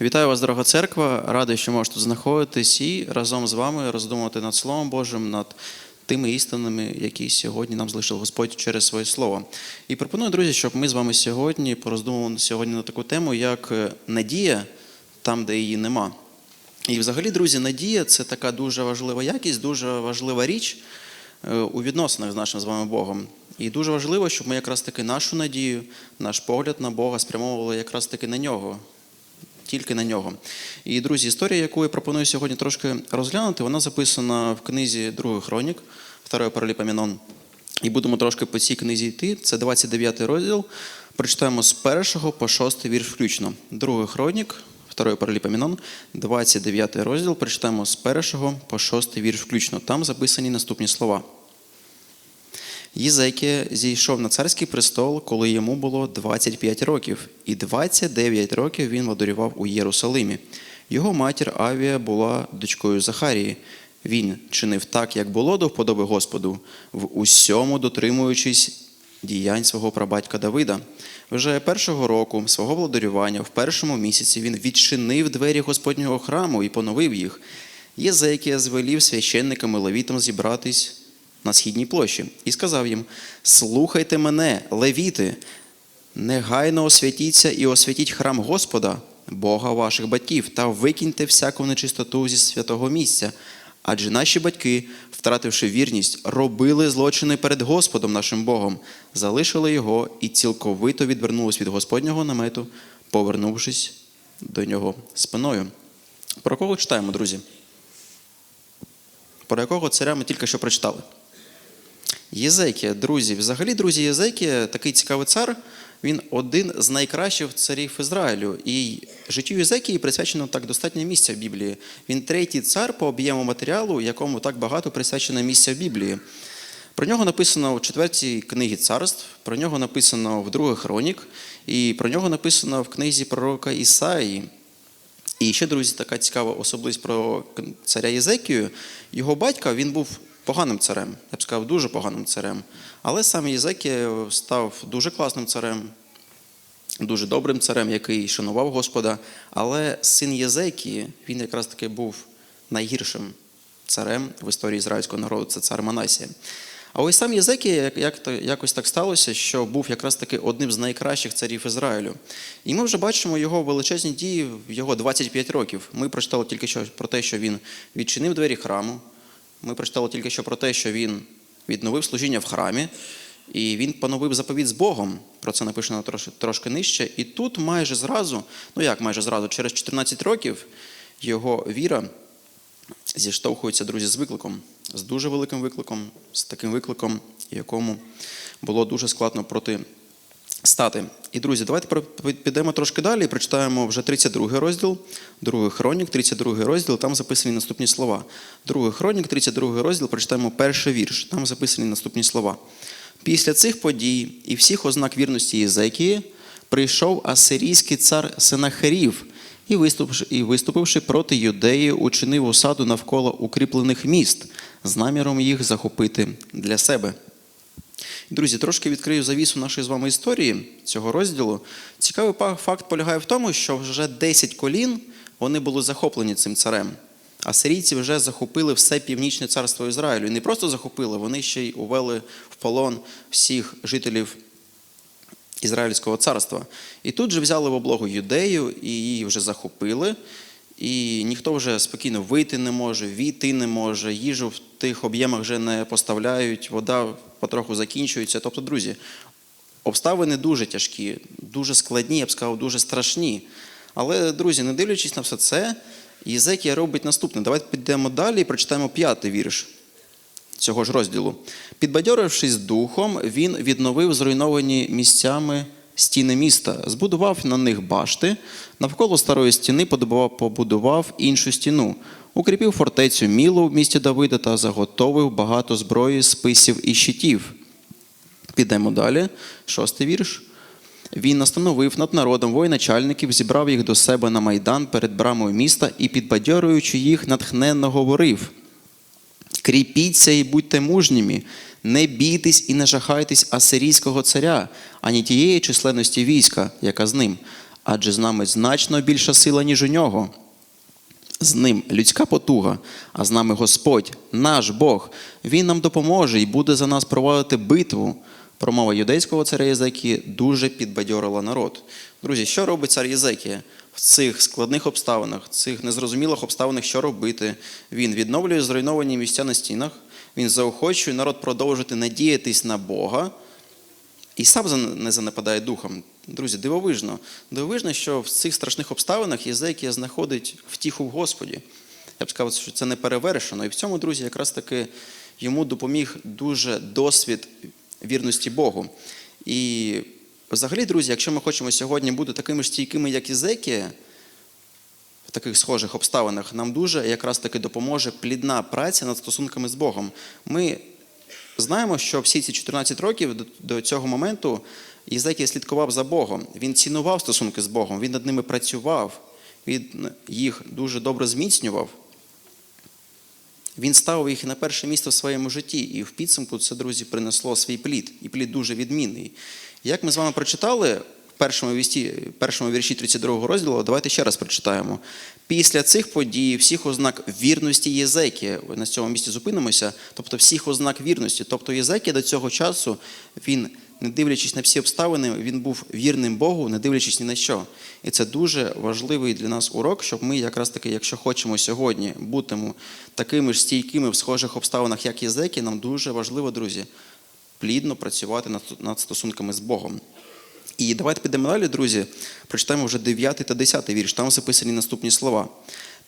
Вітаю вас, дорога церква. Радий, що можете знаходитись і разом з вами роздумувати над Словом Божим, над тими істинами, які сьогодні нам залишив Господь через своє слово. І пропоную, друзі, щоб ми з вами сьогодні пороздумували сьогодні на таку тему, як е, надія там, де її нема. І взагалі, друзі, надія це така дуже важлива якість, дуже важлива річ е, у відносинах з нашим з вами Богом. І дуже важливо, щоб ми якраз таки нашу надію, наш погляд на Бога спрямовували якраз таки на нього, тільки на нього. І, друзі, історія, яку я пропоную сьогодні трошки розглянути, вона записана в книзі Другий хронік, второй Параліпамінон. І будемо трошки по цій книзі йти. Це 29 розділ. Прочитаємо з 1 по 6 вірш включно. Другий хронік, второй Параліпамінон, 29 розділ. Прочитаємо з 1 по 6 вірш включно. Там записані наступні слова. Єзекія зійшов на царський престол, коли йому було 25 років, і 29 років він владарював у Єрусалимі. Його матір Авія була дочкою Захарії. Він чинив так, як було до вподоби Господу, в усьому дотримуючись діянь свого прабатька Давида. Вже першого року свого владарювання, в першому місяці, він відчинив двері Господнього храму і поновив їх. Єзекія звелів священникам і левітам зібратись на східній площі і сказав їм: Слухайте мене, левіти, негайно освятіться і освятіть храм Господа, Бога ваших батьків, та викиньте всяку нечистоту зі святого місця. Адже наші батьки, втративши вірність, робили злочини перед Господом нашим Богом, залишили його і цілковито відвернулись від Господнього намету, повернувшись до нього спиною. Про кого читаємо, друзі? Про якого царя ми тільки що прочитали? Єзекія, друзі, взагалі, друзі, Єзекія, такий цікавий цар, він один з найкращих царів Ізраїлю. І життю Єзекії присвячено так достатньо місця в Біблії. Він третій цар по об'єму матеріалу, якому так багато присвячено місця в Біблії. Про нього написано в четвертій книгі царств, про нього написано в других хронік, і про нього написано в книзі пророка Ісаї. І ще, друзі, така цікава особливість про царя Єзекію. Його батька він був поганим царем, я б сказав, дуже поганим царем. Але сам Єзекія став дуже класним царем, дуже добрим царем, який шанував Господа. Але син Єзекії, він якраз таки був найгіршим царем в історії ізраїльського народу, це цар Манасія. А ось сам Єзекія як, як, якось так сталося, що був якраз таки одним з найкращих царів Ізраїлю. І ми вже бачимо його величезні дії в його 25 років. Ми прочитали тільки що про те, що він відчинив двері храму. Ми прочитали тільки що про те, що він відновив служіння в храмі, і він поновив заповідь з Богом. Про це написано трошки нижче. І тут майже зразу, ну як майже зразу, через 14 років його віра зіштовхується, друзі, з викликом, з дуже великим викликом, з таким викликом, якому було дуже складно проти стати. І, друзі, давайте підемо трошки далі і прочитаємо вже 32 розділ, другий хронік, 32 розділ, там записані наступні слова. Другий хронік, 32 розділ, прочитаємо перший вірш, там записані наступні слова. Після цих подій і всіх ознак вірності Єзекії прийшов асирійський цар Сенахерів і виступивши, і виступивши проти юдеї, учинив осаду навколо укріплених міст з наміром їх захопити для себе. Друзі, трошки відкрию завісу нашої з вами історії цього розділу. Цікавий факт полягає в тому, що вже 10 колін вони були захоплені цим царем. Асирійці вже захопили все північне царство Ізраїлю. І не просто захопили, вони ще й увели в полон всіх жителів Ізраїльського царства. І тут же взяли в облогу юдею і її вже захопили. І ніхто вже спокійно вийти не може, війти не може, їжу в тих об'ємах вже не поставляють, вода потроху закінчується. Тобто, друзі, обставини дуже тяжкі, дуже складні, я б сказав, дуже страшні. Але, друзі, не дивлячись на все це, Єзекія робить наступне. Давайте підемо далі і прочитаємо п'ятий вірш цього ж розділу. Підбадьорившись духом, він відновив зруйновані місцями стіни міста, збудував на них башти, навколо старої стіни побудував іншу стіну, укріпив фортецю Мілу в місті Давида та заготовив багато зброї, списів і щитів. Підемо далі. Шостий вірш. Він настановив над народом воєначальників, зібрав їх до себе на майдан перед брамою міста і, підбадьорюючи їх, натхненно говорив: Кріпіться і будьте мужніми, не бійтесь і не жахайтесь асирійського царя, ані тієї численності війська, яка з ним. адже з нами значно більша сила, ніж у нього. З ним людська потуга, а з нами Господь, наш Бог. Він нам допоможе і буде за нас проводити битву. Промова юдейського царя Єзекії дуже підбадьорила народ. Друзі, що робить цар Єзекія? В цих складних обставинах, в цих незрозумілих обставинах, що робити? Він відновлює зруйновані місця на стінах, він заохочує народ продовжити надіятись на Бога і сам не занепадає духом. Друзі, дивовижно. Дивовижно, що в цих страшних обставинах Єзекія знаходить втіху в Господі. Я б сказав, що це не перевершено. І в цьому, друзі, якраз таки йому допоміг дуже досвід вірності Богу. І взагалі, друзі, якщо ми хочемо сьогодні бути такими ж стійкими, як Єзекія, в таких схожих обставинах, нам дуже якраз таки допоможе плідна праця над стосунками з Богом. Ми знаємо, що всі ці 14 років до- цього моменту Єзекія слідкував за Богом. Він цінував стосунки з Богом, він над ними працював, він їх дуже добре зміцнював. Він ставив їх на перше місце в своєму житті, і в підсумку це, друзі, принесло свій плід, і плід дуже відмінний. Як ми з вами прочитали першому, вісті, першому вірші 32 розділу, давайте ще раз прочитаємо. Після цих подій, всіх ознак вірності Єзекія, на цьому місці зупинимося, тобто всіх ознак вірності. Тобто Єзекія до цього часу, він, не дивлячись на всі обставини, він був вірним Богу, не дивлячись ні на що. І це дуже важливий для нас урок, щоб ми якраз таки, якщо хочемо сьогодні бути такими ж стійкими в схожих обставинах, як Єзекія, нам дуже важливо, друзі, плідно працювати над стосунками з Богом. І давайте підемо далі, друзі. Прочитаємо вже 9 та 10 вірш. Там записані наступні слова.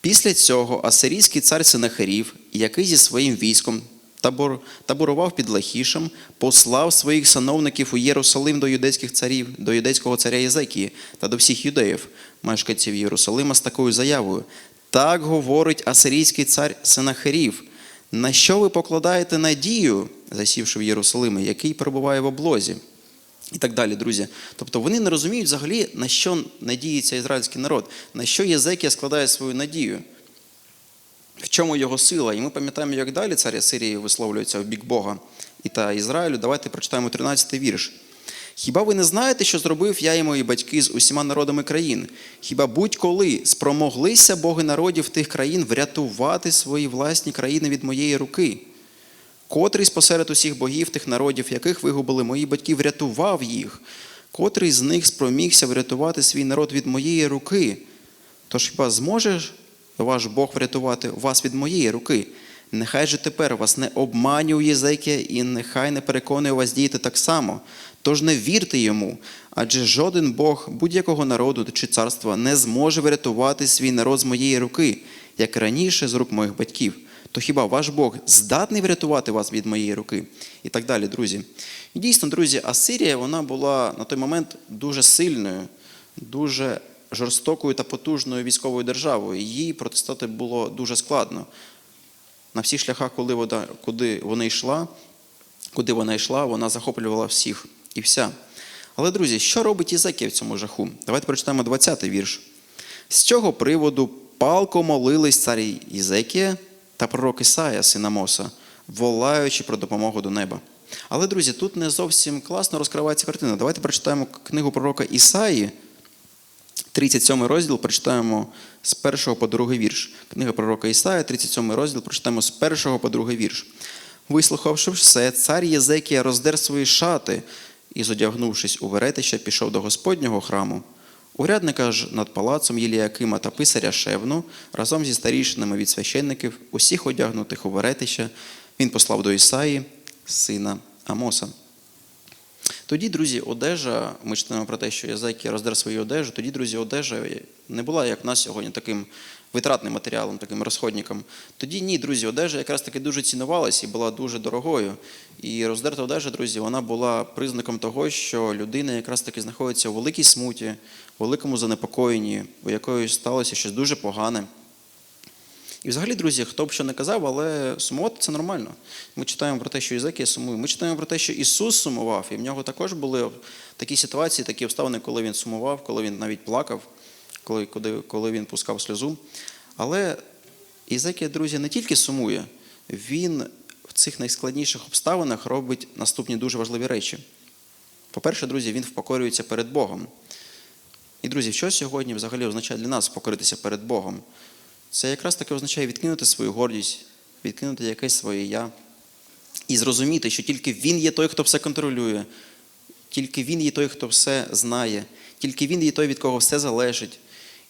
Після цього асирійський цар Сенахерів, який зі своїм військом табор, таборував під Лахішем, послав своїх сановників у Єрусалим до юдейських царів, до юдейського царя Єзекії та до всіх юдеїв, мешканців Єрусалима, з такою заявою. Так говорить асирійський цар Сенахерів. На що ви покладаєте надію, засівши в Єрусалимі, який перебуває в облозі? І так далі, друзі. Тобто вони не розуміють взагалі, на що надіється ізраїльський народ, на що Єзекія складає свою надію, в чому його сила. І ми пам'ятаємо, як далі цар Сирії висловлюється в бік Бога і та Ізраїлю. Давайте прочитаємо 13-й вірш. Хіба ви не знаєте, що зробив я і мої батьки з усіма народами країн? Хіба будь-коли спромоглися боги народів тих країн врятувати свої власні країни від моєї руки? Котрий спосеред усіх богів тих народів, яких вигубили мої батьки, врятував їх, котрий з них спромігся врятувати свій народ від моєї руки. Тож хіба зможе ваш Бог врятувати вас від моєї руки? Нехай же тепер вас не обманює Єзекія і нехай не переконує вас діяти так само. Тож не вірте йому, адже жоден Бог будь-якого народу чи царства не зможе врятувати свій народ з моєї руки, як раніше з рук моїх батьків то хіба ваш Бог здатний врятувати вас від моєї руки? І так далі, друзі. І дійсно, друзі, Асирія вона була на той момент дуже сильною, дуже жорстокою та потужною військовою державою. Їй протистати було дуже складно. На всіх шляхах, коли вона, куди вона йшла, куди вона йшла, вона захоплювала всіх і вся. Але, друзі, що робить Єзекія в цьому жаху? Давайте прочитаємо 20-й вірш. З цього приводу палко молились цар Єзекія та пророк Ісая, сина Моса, волаючи про допомогу до неба. Але, друзі, тут не зовсім класно розкривається картина. Давайте прочитаємо книгу пророка Ісаї, 37 розділ, прочитаємо з 1 по 2 вірш. Книга пророка Ісая, 37 розділ, прочитаємо з 1 по 2 вірш. Вислухавши все, цар Єзекія роздер свої шати і, зодягнувшись у веретища, пішов до Господнього храму. Урядника ж над палацом Єліакима та писаря Шевну разом зі старішинами від священників, усіх одягнутих у веретища, він послав до Ісаї, сина Амоса. Тоді, друзі, одежа, ми читаємо про те, що Єзекія роздер свою одежу, тоді, друзі, одежа не була, як в нас сьогодні, таким витратним матеріалом, таким розходником. Тоді ні, друзі, одежа якраз таки дуже цінувалася і була дуже дорогою. І роздерта одежа, друзі, вона була признаком того, що людина якраз таки знаходиться у великій смуті, у великому занепокоєнні, у якої сталося щось дуже погане. І взагалі, друзі, хто б що не казав, але сумувати це нормально. Ми читаємо про те, що Єзекія сумує. Ми читаємо про те, що Ісус сумував, і в нього також були такі ситуації, такі обставини, коли він сумував, коли він навіть плакав, коли, коли, він пускав сльозу. Але Єзекія, друзі, не тільки сумує, він в цих найскладніших обставинах робить наступні дуже важливі речі. По-перше, друзі, він впокорюється перед Богом. І, друзі, що сьогодні взагалі означає для нас покоритися перед Богом? Це якраз таки означає відкинути свою гордість, відкинути якесь своє я і зрозуміти, що тільки Він є той, хто все контролює, тільки Він є той, хто все знає, тільки Він є той, від кого все залежить.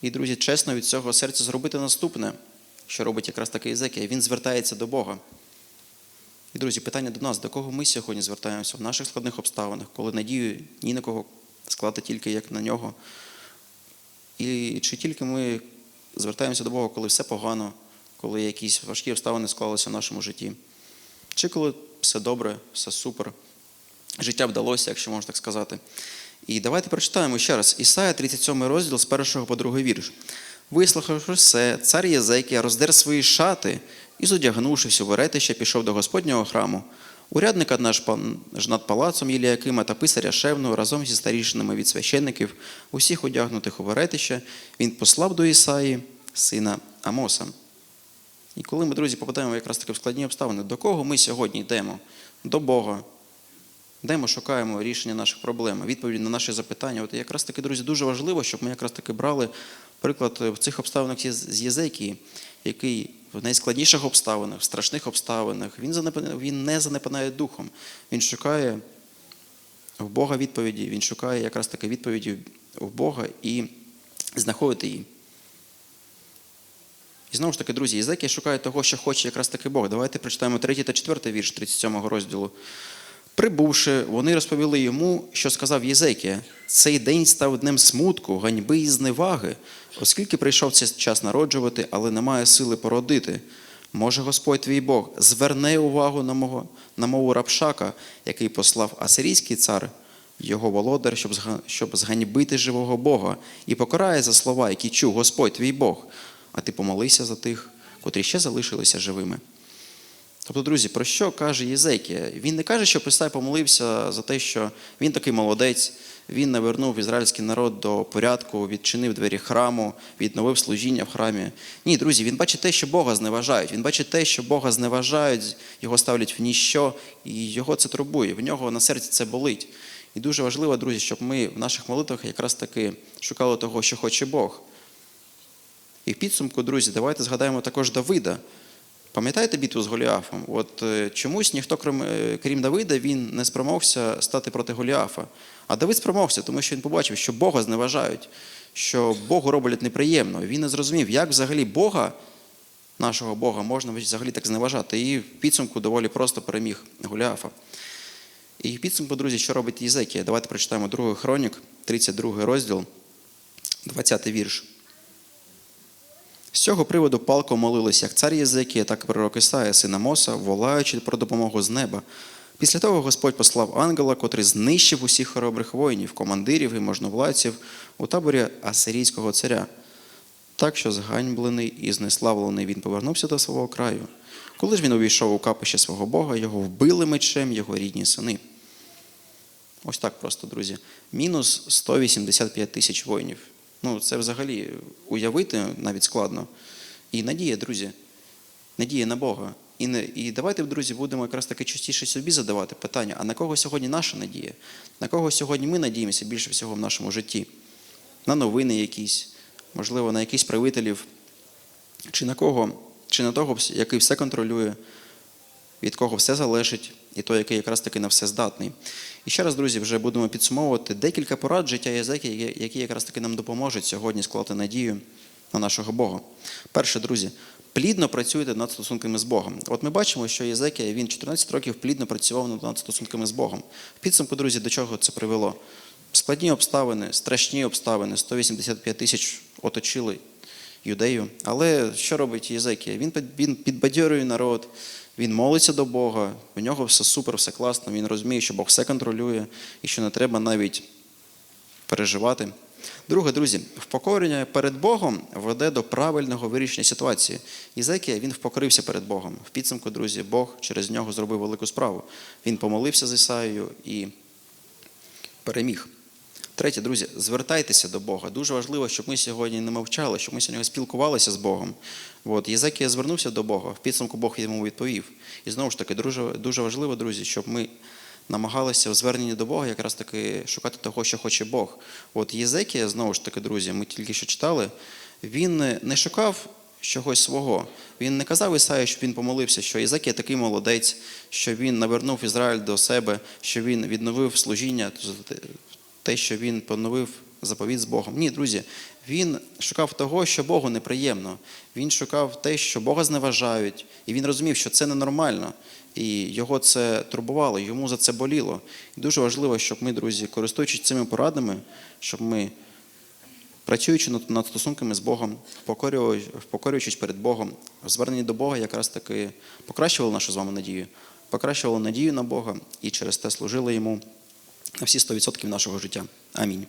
І, друзі, чесно від цього серця зробити наступне, що робить якраз такий Єзекія. Він звертається до Бога. І, друзі, питання до нас, до кого ми сьогодні звертаємося в наших складних обставинах, коли надію ні на кого склати тільки як на нього. І чи тільки ми звертаємося до Бога, коли все погано, коли якісь важкі обставини склалися в нашому житті, чи коли все добре, все супер, життя вдалося, якщо можна так сказати. І давайте прочитаємо ще раз Ісая, 37 розділ з 1 по 2 вірш. Вислухавши все, цар Єзекія роздер свої шати і, зодягнувшись у веретище, пішов до Господнього храму. Урядника наш над палацом Єліакима та писаря Шевну разом зі старішинами від священників, усіх одягнутих у веретище, він послав до Ісаї, сина Амоса. І коли ми, друзі, попадаємо якраз таки в складні обставини, до кого ми сьогодні йдемо? До Бога. Де ми шукаємо рішення наших проблем, відповіді на наші запитання. От якраз таки, друзі, дуже важливо, щоб ми якраз таки брали приклад в цих обставинах з Єзекії, який в найскладніших обставинах, в страшних обставинах, він, занепа- він не занепинає духом. Він шукає в Бога відповіді, він шукає якраз таки відповіді в Бога і знаходить її. І знову ж таки, друзі, Єзекія шукає того, що хоче якраз таки Бог. Давайте прочитаємо 3 та 4 вірш 37 розділу. Прибувши, вони розповіли йому, що сказав Єзекія. Цей день став днем смутку, ганьби і зневаги, оскільки прийшов цей час народжувати, але немає сили породити. Може, Господь твій Бог зверне увагу на мого на мову Рапшака, який послав асирійський цар, його володар, щоб щоб зганьбити живого Бога, і покарає за слова, які чув Господь твій Бог. А ти помолися за тих, котрі ще залишилися живими. Тобто, друзі, про що каже Єзекія? Він не каже, що Ісай помолився за те, що він такий молодець, він навернув ізраїльський народ до порядку, відчинив двері храму, відновив служіння в храмі. Ні, друзі, він бачить те, що Бога зневажають. Він бачить те, що Бога зневажають, його ставлять в ніщо, і його це турбує. В нього на серці це болить. І дуже важливо, друзі, щоб ми в наших молитвах якраз таки шукали того, що хоче Бог. І в підсумку, друзі, давайте згадаємо також Давида. Пам'ятаєте битву з Голіафом? От е, чомусь ніхто, крім, е, крім Давида, він не спромогся стати проти Голіафа. А Давид спромогся, тому що він побачив, що Бога зневажають, що Богу роблять неприємно. Він не зрозумів, як взагалі Бога, нашого Бога, можна взагалі так зневажати. І в підсумку доволі просто переміг Голіафа. І в підсумку, друзі, що робить Єзекія? Давайте прочитаємо 2 хронік, 32 розділ, 20 вірш. З цього приводу палко молилися як цар Єзекія, так і пророк Ісая, сина Моса, волаючи про допомогу з неба. Після того Господь послав ангела, котрий знищив усіх хоробрих воїнів, командирів і можновладців у таборі асирійського царя. Так що зганьблений і знеславлений він повернувся до свого краю. Коли ж він увійшов у капище свого Бога, його вбили мечем його рідні сини. Ось так просто, друзі. Мінус 185 тисяч воїнів. Ну, це взагалі уявити навіть складно. І надія, друзі, надія на Бога. І, не, і давайте, друзі, будемо якраз таки частіше собі задавати питання, а на кого сьогодні наша надія? На кого сьогодні ми надіємося більше всього в нашому житті? На новини якісь, можливо, на якихось правителів, чи на кого, чи на того, який все контролює, від кого все залежить, і той, який якраз таки на все здатний. І ще раз, друзі, вже будемо підсумовувати декілька порад життя Єзеки, які якраз таки нам допоможуть сьогодні склати надію на нашого Бога. Перше, друзі, плідно працюйте над стосунками з Богом. От ми бачимо, що Єзекія, він 14 років плідно працював над стосунками з Богом. В підсумку, друзі, до чого це привело? Складні обставини, страшні обставини, 185 тисяч оточили юдею. Але що робить Єзекія? Він, підбадьорює народ, він молиться до Бога, у нього все супер, все класно, він розуміє, що Бог все контролює і що не треба навіть переживати. Друге, друзі, впокорення перед Богом веде до правильного вирішення ситуації. Єзекія, він впокорився перед Богом. В підсумку, друзі, Бог через нього зробив велику справу. Він помолився з Ісаєю і переміг. Третє, друзі, звертайтеся до Бога. Дуже важливо, щоб ми сьогодні не мовчали, щоб ми сьогодні спілкувалися з Богом. От, Єзекія звернувся до Бога, в підсумку Бог йому відповів. І знову ж таки, дуже, дуже важливо, друзі, щоб ми намагалися в зверненні до Бога якраз таки шукати того, що хоче Бог. От Єзекія, знову ж таки, друзі, ми тільки що читали, він не шукав чогось свого. Він не казав Ісаї, що він помолився, що Єзекія такий молодець, що він навернув Ізраїль до себе, що він відновив служіння, те, що він поновив заповіт з Богом. Ні, друзі, він шукав того, що Богу неприємно. Він шукав те, що Бога зневажають, і він розумів, що це ненормально. І його це турбувало, йому за це боліло. І дуже важливо, щоб ми, друзі, користуючись цими порадами, щоб ми, працюючи над, стосунками з Богом, впокорюючись перед Богом, в зверненні до Бога якраз таки покращували нашу з вами надію, покращували надію на Бога і через те служили йому на всі 100% нашого життя. Амінь.